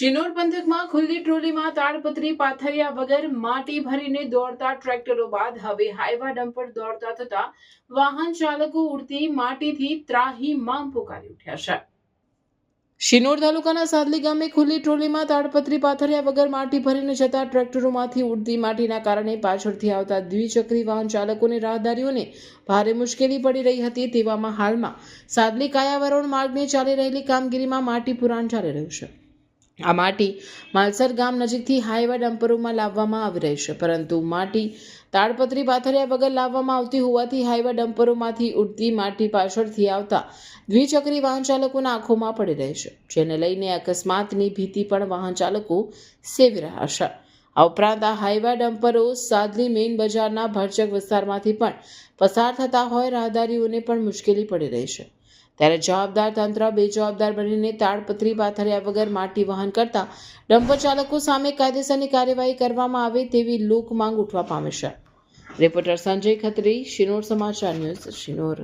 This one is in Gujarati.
શિનોર પંથકમાં ખુલ્લી ટ્રોલીમાં તાડપત્રી પાથર્યા વગર માટી ભરીને દોડતા ટ્રેક્ટરો બાદ હવે હાઈવા ડમ્પર દોડતા થતા વાહન ચાલકો ઉડતી માટીથી ત્રાહીમામ પુકારી ઉઠ્યા છે. શિનોર તાલુકાના સાદલી ગામે ખુલ્લી ટ્રોલીમાં તાડપત્રી પાથર્યા વગર માટી ભરીને જતા ટ્રેક્ટરોમાંથી ઉડતી માટીના કારણે પાછળથી આવતા દ્વિચક્રી વાહન ચાલકોને રાહદારીઓને ભારે મુશ્કેલી પડી રહી હતી તેવામાં હાલમાં સાદલી કાયાવરણ માર્ગને ચાલી રહેલી કામગીરીમાં માટી પુરાણ ચાલી રહ્યું છે. આ માટી માલસર ગામ નજીકથી હાઈવા ડમ્પરોમાં લાવવામાં આવી રહી છે, પરંતુ માટી તાડપત્રી પાથર્યા વગર લાવવામાં આવતી હોવાથી હાઈવા ડમ્પરોમાંથી ઉડતી માટી પાછળથી આવતા દ્વિચક્રી વાહન ચાલકોના આંખોમાં પડી રહી છે, જેને લઈને અકસ્માતની ભીતિ પણ વાહન ચાલકો સેવી રહ્યા છે. આ ઉપરાંત આ હાઈવા ડમ્પરો સાદલી મેઇન બજારના ભરચક વિસ્તારમાંથી પણ પસાર થતા હોય રાહદારીઓને પણ મુશ્કેલી પડી રહી છે. ત્યારે જવાબદાર તંત્ર બેજવાબદાર બનીને તાડપત્રી પાથર્યા વગર માટી વહન કરતા ડમ્પર ચાલકો સામે કાયદેસરની કાર્યવાહી કરવામાં આવે તેવી લોક માંગ ઉઠવા પામે છે. રિપોર્ટર સંજય ખત્રી, શિનોર સમાચાર ન્યૂઝ, શિનોર.